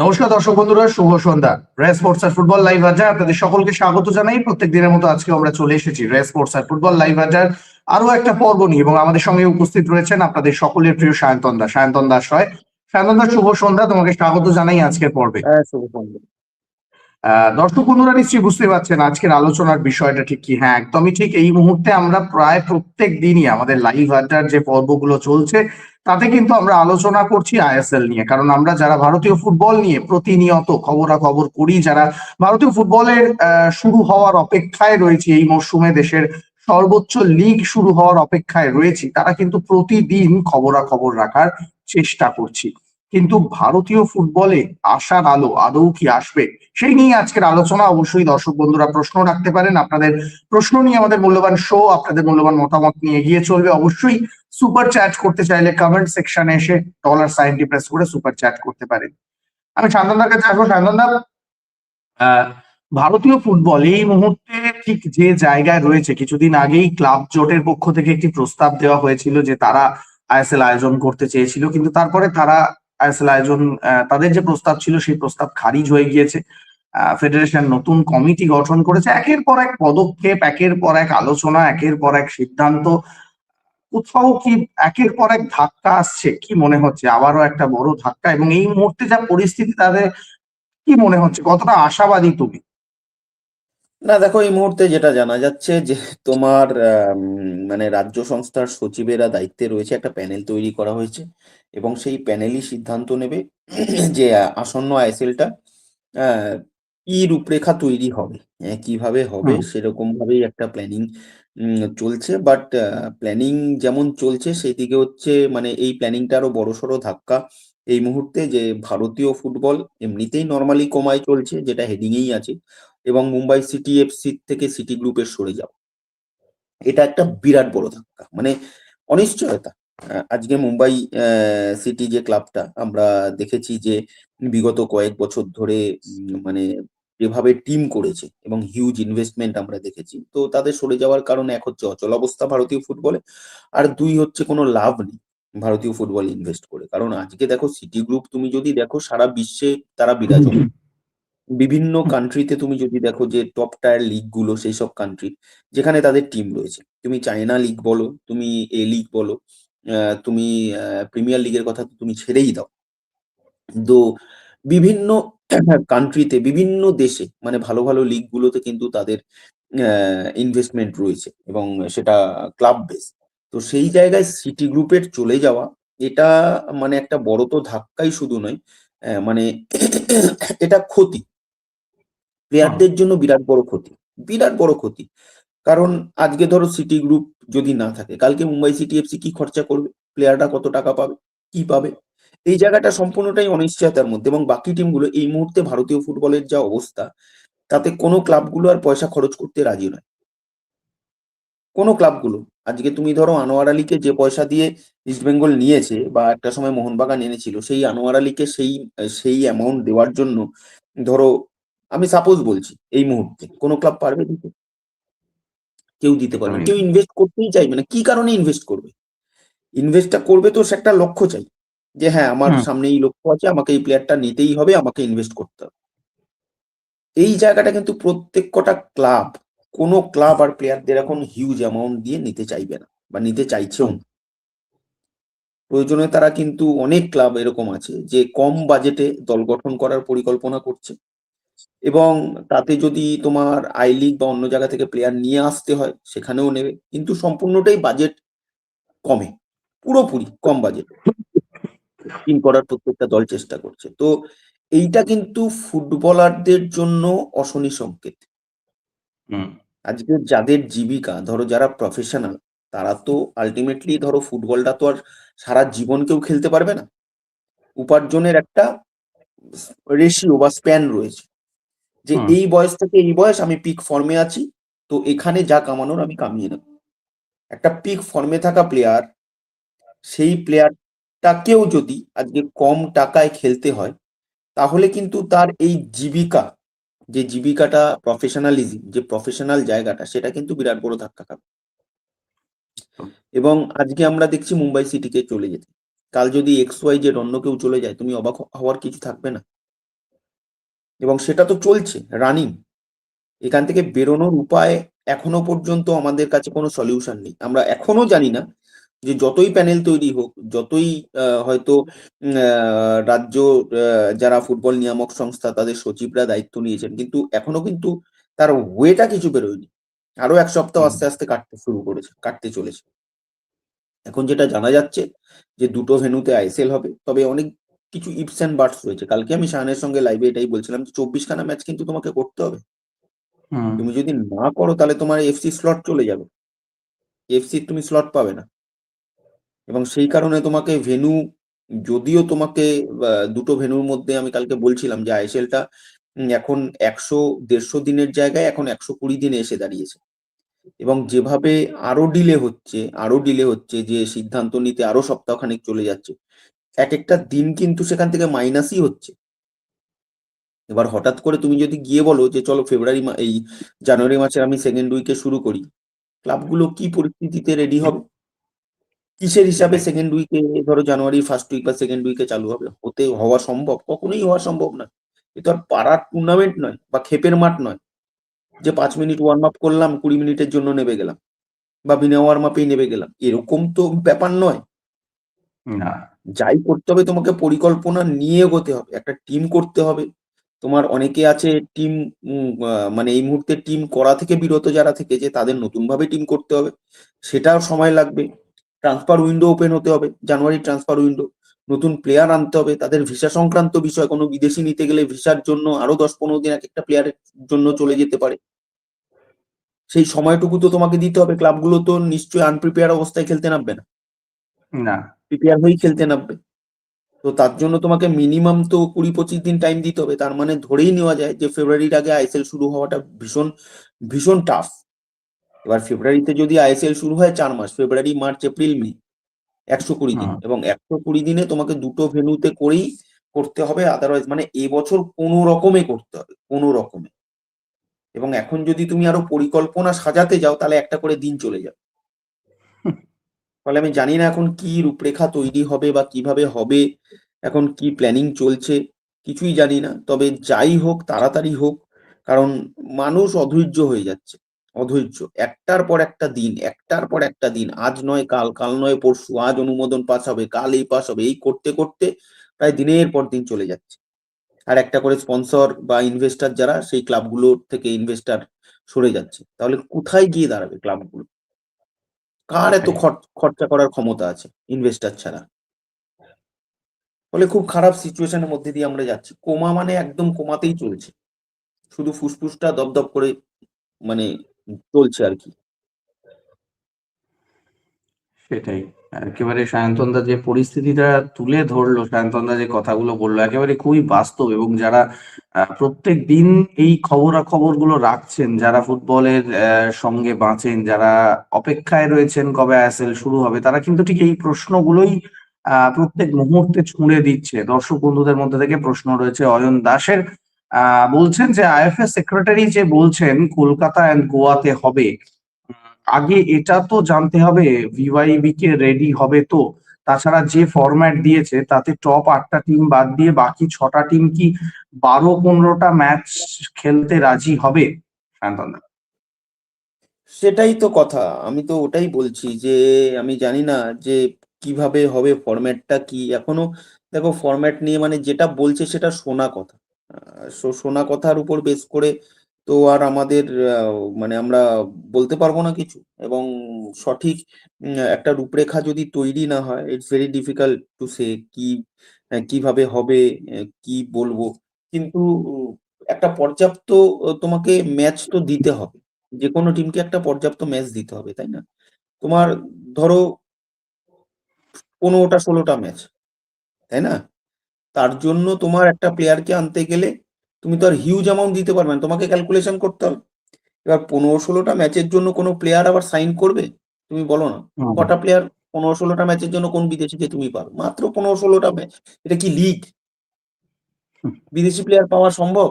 নমস্কার দর্শক বন্ধুরা, শুভ সন্ধ্যা। রে স্পোর্টস আর ফুটবল লাইভ বাজার আপনাদের সকলকে স্বাগত জানাই। প্রত্যেক দিনের মতো আজকে আমরা চলে এসেছি রে স্পোর্টস আর ফুটবল লাইভ বাজার আরও একটা পর্ব নিয়ে এবং আমাদের সঙ্গে উপস্থিত রয়েছেন আপনাদের সকলের প্রিয় সায়ন্তন দাস। সায়ন্তন দাস হয়। সায়ন্তন দাস শুভ সন্ধ্যা। তোমাকে স্বাগত জানাই আজকের পর্বে। হ্যাঁ শুভ সন্ধ্যা। দর্শক বন্ধুরা নিশ্চয়ই বুঝতে পারছেন আজকের আলোচনার বিষয়টা ঠিক কি? হ্যাঁ একদমই ঠিক। এই মুহূর্তে আমরা প্রায় প্রত্যেক দিনই আমাদের লাইভ আড্ডার যে পর্বগুলো চলছে, তাতে কিন্তু আমরা আলোচনা করছি আইএসএল নিয়ে। কারণ আমরা যারা ভারতীয় ফুটবল নিয়ে প্রতিনিয়ত খবরাখবর করি, যারা ভারতীয় ফুটবলের শুরু হওয়ার অপেক্ষায় রয়েছে, এই মরশুমে দেশের সর্বোচ্চ লিগ শুরু হওয়ার অপেক্ষায় রয়েছি, তারা কিন্তু প্রতিদিন খবরাখবর রাখার চেষ্টা করছি। কিন্তু ভারতীয় ফুটবলে আশার আলো আদৌ কি আসবে? সেই নিয়ে আজকের আলোচনা। অবশ্যই দর্শক বন্ধুরা প্রশ্ন রাখতে পারেন। আপনাদের প্রশ্ন নিয়ে আমাদের মূল্যবান শো আপনাদের মূল্যবান মতামত নিয়ে এগিয়ে চলবে। অবশ্যই সুপার চ্যাট করতে চাইলে কমেন্ট সেকশনে এসে ডলার সাইনটি প্রেস করে সুপার চ্যাট করতে পারেন। আমি শান্তনদার কাছে আসব। শান্তনদা ভারতীয় ফুটবল এই মুহূর্তে ঠিক যে জায়গায় রয়েছে, কিছুদিন আগেই ক্লাব জোটের পক্ষ থেকে একটি প্রস্তাব দেওয়া হয়েছিল যে তারা আইএসএল আয়োজন করতে চেয়েছিল। কিন্তু তারপরে তারা আইএসএল আয়োজন তাদের যে প্রস্তাব ছিল সেই প্রস্তাব খারিজ হয়ে গিয়েছে। ফেডারেশন নতুন কমিটি গঠন করেছে। একের পর এক পদক্ষেপ, একের পর এক আলোচনা, একের পর এক সিদ্ধান্ত। কোথাও কি একের পর এক ধাক্কা আসছে? কি মনে হচ্ছে? আবারও একটা বড় ধাক্কা। এবং এই মুহূর্তে যা পরিস্থিতি, তাদের কি মনে হচ্ছে? কতটা আশাবাদী তুমি? না দেখো এই মুহূর্তে যেটা জানা যাচ্ছে যে তোমার মানে রাজ্য সংস্থার সচিবেরা দায়িত্বে রয়েছে একটা প্যানেল তৈরি করা হয়েছে এবং সেই প্যানেলই সিদ্ধান্ত নেবে যে আসন্ন আইএসএলটা কি রূপরেখা তৈরি হবে আহ, কীভাবে হবে সেরকম ভাবেই একটা প্ল্যানিং চলছে। বাট প্ল্যানিং যেমন চলছে সেই দিকে হচ্ছে মানে এই প্ল্যানিংটা আরও বড়সড় ধাক্কা এই মুহূর্তে যে ভারতীয় ফুটবল এমনিতেই নর্মালি কমায় চলছে যেটা হেডিংয়েই আছে। এবং মুম্বাই সিটি এফসি থেকে সিটি গ্রুপের সরে যাওয়া এটা একটা বিরাট বড় ধাক্কা মানে অনিশ্চয়তা। আজকে মুম্বাই সিটি যে ক্লাবটা, আমরা দেখেছি যে বিগত কয়েক বছর ধরে মানে যেভাবে টিম করেছে এবং হিউজ ইনভেস্টমেন্ট আমরা দেখেছি, তো তাদের সরে যাওয়ার কারণে এক হচ্ছে অচল অবস্থা ভারতীয় ফুটবলে আর দুই হচ্ছে কোনো লাভ নেই ভারতীয় ফুটবল ইনভেস্ট করে। কারণ আজকে দেখো সিটি গ্রুপ তুমি যদি দেখো সারা বিশ্বে তারা বিরাজমান। বিভিন্ন কান্ট্রিতে তুমি যদি দেখো যে টপ টায়ার লিগগুলো সেই সব কান্ট্রি যেখানে তাদের টিম রয়েছে। তুমি চায়না লিগ বলো, তুমি এ লিগ বলো তুমি প্রিমিয়ার লিগের কথা তো তুমি ছেড়েই দাও। তো বিভিন্ন কান্ট্রিতে বিভিন্ন দেশে মানে ভালো ভালো লিগ গুলোতে কিন্তু তাদের ইনভেস্টমেন্ট রয়েছে এবং সেটা ক্লাব বেস তো সেই জায়গায় সিটি গ্রুপের চলে যাওয়া, এটা মানে একটা বড় তো ধাক্কাই শুধু নয় মানে এটা ক্ষতি। প্লেয়ারদের জন্য বিরাট বড় ক্ষতি, বিরাট বড় ক্ষতি। কারণ আজকে ধরো সিটি গ্রুপ যদি না থাকে, কালকে মুম্বাই সিটি এফসি কি খরচা করবে? প্লেয়াররা কত টাকা পাবে? কি পাবে? এই জায়গাটা সম্পূর্ণটাই অনিশ্চয়তার মধ্যে এবং বাকি টিমগুলো এই মুহূর্তে ভারতীয় ফুটবলের যা অবস্থা, তাতে কোনো ক্লাবগুলো আর পয়সা খরচ করতে রাজি নয়। কোনো ক্লাবগুলো আজকে তুমি ধরো আনোয়ার আলীকে যে পয়সা দিয়ে ইস্ট বেঙ্গল নিয়েছে বা একটা সময় মোহনবাগান এনেছিল, সেই আনোয়ার আলীকে সেই সেই অ্যামাউন্ট দেওয়ার জন্য ধরো আমি সাপোজ বলছি এই মুহূর্তে কোনো ক্লাব পারবে দিতে? কেউ দিতে পারবে না। কেউ ইনভেস্ট করতেই চাইবে না। কি কারণে ইনভেস্ট করবে? ইনভেস্টটা করবে তো সে একটা লক্ষ্য চাই যে হ্যাঁ আমার। সামনে এই লক্ষ্য আছে আমাকে এই প্লেয়ারটা নিতেই হবে আমাকে ইনভেস্ট করতে হবে। এই জায়গাটা কিন্তু প্রত্যেক কটা ক্লাব কোনো ক্লাব আর প্লেয়ারদের এখন হিউজ অ্যামাউন্ট দিয়ে নিতে চাইবে না বা নিতে চাইছেও না। প্রয়োজনে তারা কিন্তু অনেক ক্লাব এরকম আছে যে কম বাজেটে দল গঠন করার পরিকল্পনা করছে। এবং তাতে যদি তোমার আই লিগ বা অন্য জায়গা থেকে প্লেয়ার নিয়ে আসতে হয় সেখানেও নেবে। কিন্তু সম্পূর্ণটাই বাজেট কমে পুরোপুরি কম বাজেট টিম করার প্রত্যেকটা দল চেষ্টা করছে। তো এইটা কিন্তু ফুটবলারদের জন্য অশনি সংকেত। আজকে যাদের জীবিকা ধরো যারা প্রফেশনাল তারা তো আলটিমেটলি ধরো ফুটবলটা তো আর সারা জীবন কেউ খেলতে পারবে না। উপার্জনের একটা রেশিও বা স্প্যান রয়েছে। যে এই বয়স থেকে এই বয়স আমি পিক ফর্মে আছি তো এখানে যা কামানোর আমি কামিয়ে নেব। একটা পিক ফর্মে থাকা প্লেয়ার সেই প্লেয়ারটাকেও যদি আজকে কম টাকায় খেলতে হয় তাহলে কিন্তু তার এই জীবিকা যে জীবিকাটা প্রফেশনালিজম যে প্রফেশনাল জায়গাটা সেটা কিন্তু বিরাট বড় ধাক্কা খাবে। এবং আজকে আমরা দেখছি মুম্বাই সিটিকে চলে যেতে। কাল যদি এক্স ওয়াই জেড অন্য কেউ চলে যায় তুমি অবাক হওয়ার কিছু থাকবে না। এবং সেটা তো চলছে রানিং এখান থেকে বেরোনোর উপায় এখনও পর্যন্ত আমাদের কাছে কোনো সলিউশন নেই। আমরা এখনও জানি না যে যতই প্যানেল তৈরি হোক যতই হয়তো রাজ্য যারা ফুটবল নিয়ামক সংস্থা তাদের সচিবরা দায়িত্ব নিয়েছেন কিন্তু এখনও কিন্তু তার ওয়েটা কিছু বেরোয়নি। আরও এক সপ্তাহ আস্তে আস্তে কাটতে শুরু করেছে কাটতে চলেছে। এখন যেটা জানা যাচ্ছে যে দুটো ভেন্যুতে আইসিএল হবে তবে অনেক কিছু ইপস অ্যান্ড বার্ডস রয়েছে। কালকে আমি শাহানের সঙ্গে লাইভে এটাই বলছিলাম যে চব্বিশ খানা ম্যাচ কিন্তু তোমাকে করতে হবে। তুমি যদি না করো তাহলে তোমার এফসি স্লট চলে যাবে। এফসি তুমি স্লট পাবে না। এবং সেই কারণে তোমাকে ভেনু যদিও তোমাকে দুটো ভেনুর মধ্যে আমি কালকে বলছিলাম যে আইএসএলটা এখন একশো দেড়শো দিনের জায়গায় এখন একশো কুড়ি দিনে এসে দাঁড়িয়েছে। এবং যেভাবে আরও ডিলে হচ্ছে আরও ডিলে হচ্ছে যে সিদ্ধান্ত নিতে আরও সপ্তাহখানেক চলে যাচ্ছে এক একটা দিন কিন্তু সেখান থেকে মাইনাসই হচ্ছে। এবার হঠাৎ করে তুমি যদি গিয়ে বলো যে চলো ফেব্রুয়ারি এই জানুয়ারি মাসে আমি সেকেন্ড উইকে শুরু করি ক্লাবগুলো কি পরিস্থিতিতে রেডি হবে? কিসের হিসাবে। সেকেন্ড উইকে ধরো জানুয়ারি ফার্স্ট উইক বা সেকেন্ড উইকে চালু হবে? হতে হওয়া সম্ভব? কখনোই হওয়া সম্ভব না। এ তো আর পাড়ার টুর্নামেন্ট নয় বা ক্ষেপের মাঠ নয়। যে পাঁচ মিনিট ওয়ার্ম আপ করলাম কুড়ি মিনিটের জন্য নেমে গেলাম বা বিনা ওয়ার্ম আপেই নেমে গেলাম। এরকম তো ব্যাপার নয়। না। যাই করতে হবে তোমাকে পরিকল্পনা নিয়ে এগোতে হবে। একটা টিম করতে হবে। তোমার অনেকে আছে টিম মানে এই মুহূর্তে টিম করা থেকে বিরত যারা থেকেছে, তাদের নতুন ভাবে টিম করতে হবে। সেটাও সময় লাগবে। ট্রান্সফার উইন্ডো ওপেন হতে হবে জানুয়ারি ট্রান্সফার উইন্ডো নতুন প্লেয়ার আনতে হবে, তাদের ভিসা সংক্রান্ত বিষয়। কোনো বিদেশি নিতে গেলে ভিসার জন্য আরও দশ পনেরো দিন এক একটা প্লেয়ারের জন্য চলে যেতে পারে। সেই সময়টুকু তো তোমাকে দিতে হবে। ক্লাবগুলো তো নিশ্চয়ই আনপ্রিপেয়ার অবস্থায় খেলতে নামবে না। না। প্রিপেয়ার হয়েই খেলতে নামবে। তো তার জন্য তোমাকে মিনিমাম তো কুড়ি পঁচিশ দিন টাইম দিতে হবে। তার মানে ধরেই নেওয়া যায় যে ফেব্রুয়ারির আগে আইএসএল শুরু হওয়াটা ভীষণ ভীষণ টাফ এবার ফেব্রুয়ারিতে যদি আইএসএল শুরু হয় চার মাস ফেব্রুয়ারি মার্চ এপ্রিল মে একশো কুড়ি দিন। এবং একশো কুড়ি দিনে তোমাকে দুটো ভেন্যুতে করেই করতে হবে আদারওয়াইজ মানে এবছর কোনো রকমে করতে হবে কোনো রকমে। এবং এখন যদি তুমি আরও পরিকল্পনা সাজাতে যাও তাহলে একটা করে দিন চলে যাবে। ফলে আমি জানি না এখন কি রূপরেখা তৈরি হবে বা কীভাবে হবে, এখন কি প্ল্যানিং চলছে, কিছুই জানি না। তবে যাই হোক, তাড়াতাড়ি হোক, কারণ মানুষ অধৈর্য হয়ে যাচ্ছে, অধৈর্য। একটার পর একটা দিন, একটার পর একটা দিন, আজ নয়, কাল কাল নয়, পরশু, আজ অনুমোদন পাস হবে, কাল এই পাস হবে, এই করতে করতে প্রায় দিনের পর দিন চলে যাচ্ছে। আর একটা করে স্পন্সর বা ইনভেস্টর যারা, সেই ক্লাবগুলোর থেকে ইনভেস্টর সরে যাচ্ছে। তাহলে কোথায় গিয়ে দাঁড়াবে ক্লাবগুলো কার এত খরচ- খরচা করার ক্ষমতা আছে ইনভেস্টার ছাড়া? ফলে খুব খারাপ সিচুয়েশনের মধ্যে দিয়ে আমরা যাচ্ছি। কোমা মানে একদম কোমাতেই চলছে। শুধু ফুসফুসটা দপদপ করে মানে চলছে আর কি। সেটাই। একেবারে সায়ন্তনদা যে পরিস্থিতিটা তুলে ধরলো, সায়ন্তনদা যে কথাগুলো বলল, একেবারে খুবই বাস্তব এবং যারা প্রত্যেক দিন এই খবরাখবরগুলো রাখছেন, যারা ফুটবলের সঙ্গে বাঁচেন, যারা অপেক্ষায় রয়েছেন কবে আইএসএল শুরু হবে, তারা কিন্তু ঠিক এই প্রশ্নগুলোই প্রত্যেক মুহূর্তে ছুঁড়ে দিচ্ছে। দর্শক বন্ধুদের মধ্যে থেকে প্রশ্ন রয়েছে, অয়ন দাসের বলছেন যে আইএফএ সেক্রেটারি যে বলছেন, কলকাতা এন্ড গোয়াতে হবে। আগে এটা তো জানতে হবে ভিওয়াইবি কে রেডি হবে তো। তাছাড়া যে ফরম্যাট দিয়েছে, তাতে টপ আটটা টিম বাদ দিয়ে বাকি ছটা টিম কি বারো পনেরোটা ম্যাচ খেলতে রাজি হবে? সেটাই তো কথা। আমি তো ওটাই বলছি যে, আমি জানি না যে কীভাবে হবে ফরম্যাটটা কি। এখনও দেখো ফরম্যাট নিয়ে মানে যেটা বলছে সেটা শোনা কথা। শোনা কথার উপর বেস করে তো আর আমাদের মানে আমরা বলতে পারব না কিছু এবং সঠিক একটা রূপরেখা যদি তৈরি না হয় it's very difficult to say কি আহ, কীভাবে হবে কি বলব। কিন্তু একটা পর্যাপ্ত তোমাকে ম্যাচ তো দিতে হবে। যে কোনো টিমকে একটা পর্যাপ্ত ম্যাচ দিতে হবে তাই না? তোমার ধরো পনেরোটা ষোলোটা ম্যাচ তাই না? তার জন্য তোমার একটা প্লেয়ারকে আনতে গেলে তুমি তো আর হিউজ অ্যামাউন্ট দিতে পারবে না তোমাকে ক্যালকুলেশন করতে হবে। এবার পনেরো ষোলোটা ম্যাচের জন্য কোনো প্লেয়ার আবার সাইন করবে? তুমি বলো না। কটা প্লেয়ার পনেরো ষোলোটা ম্যাচের জন্য কোন বিদেশিকে তুমি পাবে মাত্র পনেরো ষোলোটা ম্যাচ এটা কি লিগ বিদেশি প্লেয়ার পাওয়া সম্ভব?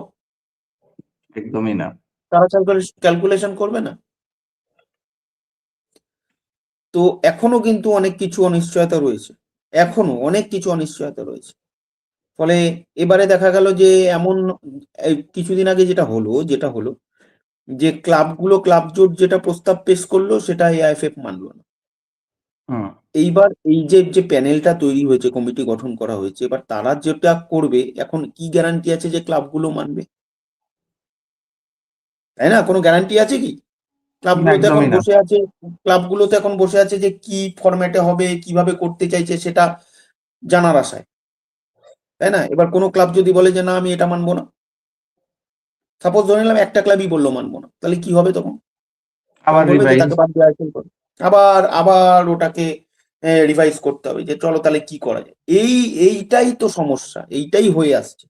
একদমই না। তারা ক্যালকুলেশন করবে না? তো এখনও কিন্তু অনেক কিছু অনিশ্চয়তা রয়েছে। এখনও অনেক কিছু অনিশ্চয়তা রয়েছে। ফলে এবারে দেখা গেল যে এমন কিছুদিন আগে যেটা হলো যেটা হলো যে ক্লাবগুলো ক্লাব জোট যেটা প্রস্তাব পেশ করল সেটা এআইএফএফ মানলো না। এইবার এই যে যে প্যানেলটা তৈরি হয়েছে কমিটি গঠন করা হয়েছে এবার তারা যেটা করবে এখন কি গ্যারান্টি আছে যে ক্লাবগুলো মানবে? তাই না? কোনো গ্যারান্টি আছে কি? ক্লাবগুলোতে এখন বসে আছে ক্লাবগুলোতে এখন বসে আছে যে কি ফরম্যাটে হবে কীভাবে করতে চাইছে সেটা জানার আশায়। তাই না? এবার কোনো ক্লাব যদি বলে যে না আমি এটা মানবো না। সাপোজ ধরে নিলাম একটা ক্লাবই বলল মানবো না। তাহলে কি হবে তখন? আবার। আবার আবার ওটাকে রিভাইজ করতে হবে যে চলো তাহলে কি করা যায়? এই এইটাই তো সমস্যা। এইটাই হয়ে আসছে।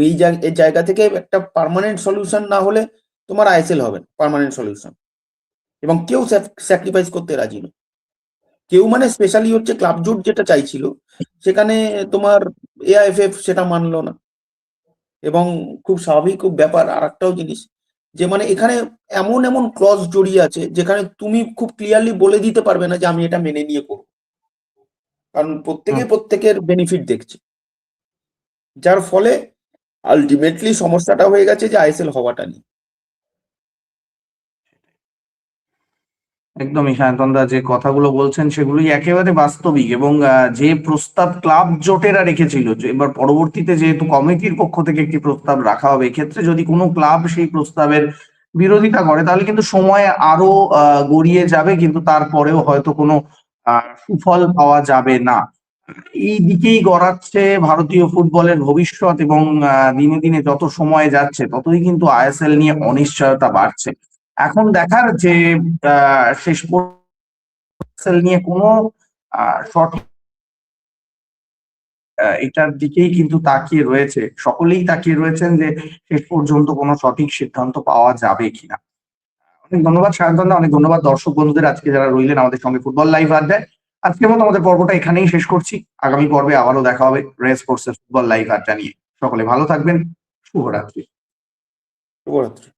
এই জায়- এই জায়গা থেকে একটা পার্মানেন্ট সলিউশন না হলে তোমার আইএসএল হবে পার্মানেন্ট সলিউশন এবং কেউ স্যাক্রিফাইস করতে রাজি নয়। কেউ মানে স্পেশালি হচ্ছে ক্লাব জোট যেটা চাইছিল সেখানে তোমার এআইএফএফ সেটা মানলো না। এবং খুব স্বাভাবিক ব্যাপার আর একটাও জিনিস যে মানে এখানে এমন এমন ক্লজ জড়িয়ে আছে যেখানে তুমি খুব ক্লিয়ারলি বলে দিতে পারবে না যে আমি এটা মেনে নিয়ে করব। কারণ প্রত্যেকে প্রত্যেকের বেনিফিট দেখছে। যার ফলে আলটিমেটলি সমস্যাটা হয়ে গেছে যে আইএসএল হওয়াটা নিয়ে। একদমই, সায়ন্তনদা, যে কথাগুলো বলছেন সেগুলোই একেবারে বাস্তবিক এবং যে প্রস্তাব ক্লাব জোটেরা রেখেছিল, যে এবার পরবর্তীতে যেহেতু কমিটির পক্ষ থেকে একটি প্রস্তাব রাখা হবে, এক্ষেত্রে যদি কোনো ক্লাব সেই প্রস্তাবের বিরোধিতা করে, তাহলে কিন্তু সময় আরও গড়িয়ে যাবে, কিন্তু তারপরেও হয়তো কোনো সুফল পাওয়া যাবে না। এই দিকেই গড়াচ্ছে ভারতীয় ফুটবলের ভবিষ্যৎ এবং দিনে দিনে যত সময় যাচ্ছে, ততই কিন্তু আইএসএল নিয়ে অনিশ্চয়তা বাড়ছে। এখন দেখার যে শেষ নিয়ে কোনো সঠিক এটার দিকেই কিন্তু তাকিয়ে রয়েছে। সকলেই তাকিয়ে রয়েছেন যে শেষ পর্যন্ত কোনো সঠিক সিদ্ধান্ত পাওয়া যাবে কিনা। অনেক ধন্যবাদ সায়ন্তন অনেক ধন্যবাদ দর্শক বন্ধুদের আজকে যারা রইলেন আমাদের সঙ্গে ফুটবল লাইভ আড্ডায়। আজকের মতো আমাদের পর্বটা এখানেই শেষ করছি। আগামী পর্বে আবারও দেখা হবে রেস স্পোর্টস ফুটবল লাইভ আড্ডা নিয়ে। সকলে ভালো থাকবেন। শুভরাত্রি। শুভরাত্রি।